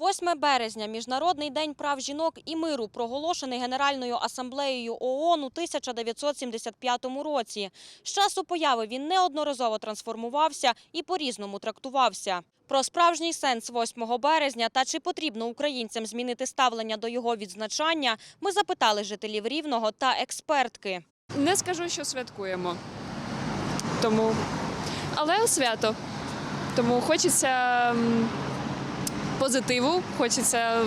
8 березня Міжнародний день прав жінок і миру проголошений Генеральною асамблеєю ООН у 1975 році. З часу появи він неодноразово трансформувався і по-різному трактувався. Про справжній сенс 8 березня та чи потрібно українцям змінити ставлення до його відзначання, ми запитали жителів Рівного та експертки. Не скажу, що святкуємо. Тому. Але свято. Тому хочеться позитиву, хочеться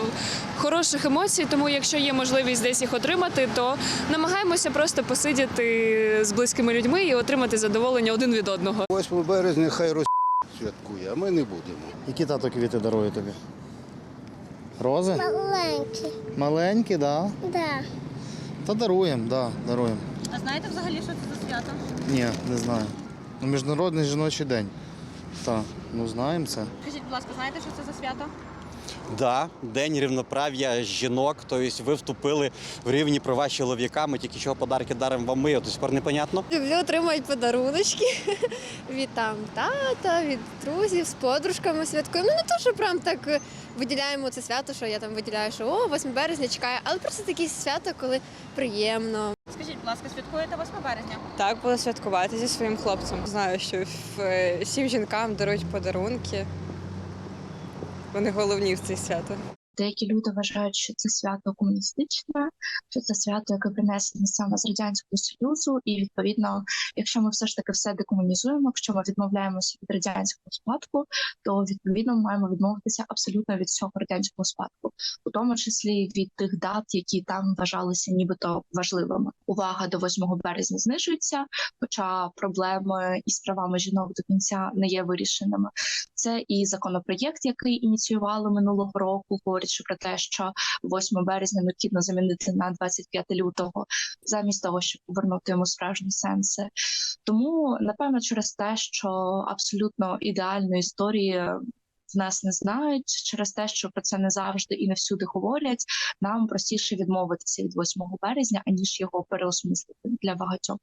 хороших емоцій. Тому, якщо є можливість десь їх отримати, то намагаємося просто посидіти з близькими людьми і отримати задоволення один від одного. 8 березня хай Росія святкує, а ми не будемо. Які тато квіти дарує тобі? Рози? Маленький, Маленькі, да. да. Та даруємо, да, даруємо. А знаєте взагалі, що це за свято? Ні, не знаю. Ну, Міжнародний жіночий день. Так, ну знаємо це. Скажіть, будь ласка, знаєте, що це за свято? Да, день рівноправ'я жінок. Тобто ви вступили в рівні права з чоловіками, тільки чого подарки даримо вам ми, а до сих пор непонятно. Люблю отримати подаруночки від там тата, від друзів, з подружками святкуємо. Ну не то, що прям так виділяємо це свято, що я там виділяю, що о, 8 березня чекаю, але просто такі свято, коли приємно. Скажіть, будь ласка, святкуєте 8 березня? Так, буду святкувати зі своїм хлопцем. Знаю, що в- е, всім жінкам дарують подарунки. Вони головні в це свято. Деякі люди вважають, що це свято комуністичне, що це свято, яке принесене саме з радянського союзу, і відповідно, якщо ми все ж таки все декомунізуємо, якщо ми відмовляємося від радянського спадку, то відповідно маємо відмовитися абсолютно від цього радянського спадку, у тому числі від тих дат, які там вважалися нібито важливими. Увага до 8 березня знижується, хоча проблеми із правами жінок до кінця не є вирішеними. Це і законопроєкт, який ініціювали минулого року, говорячи про те, що 8 березня необхідно замінити на 25 лютого, замість того, щоб повернути йому справжні сенси. Тому напевно через те, що абсолютно ідеальної історії. Нас не знають через те, що про це не завжди і не всюди говорять. Нам простіше відмовитися від 8 березня, аніж його переосмислити для багатьох.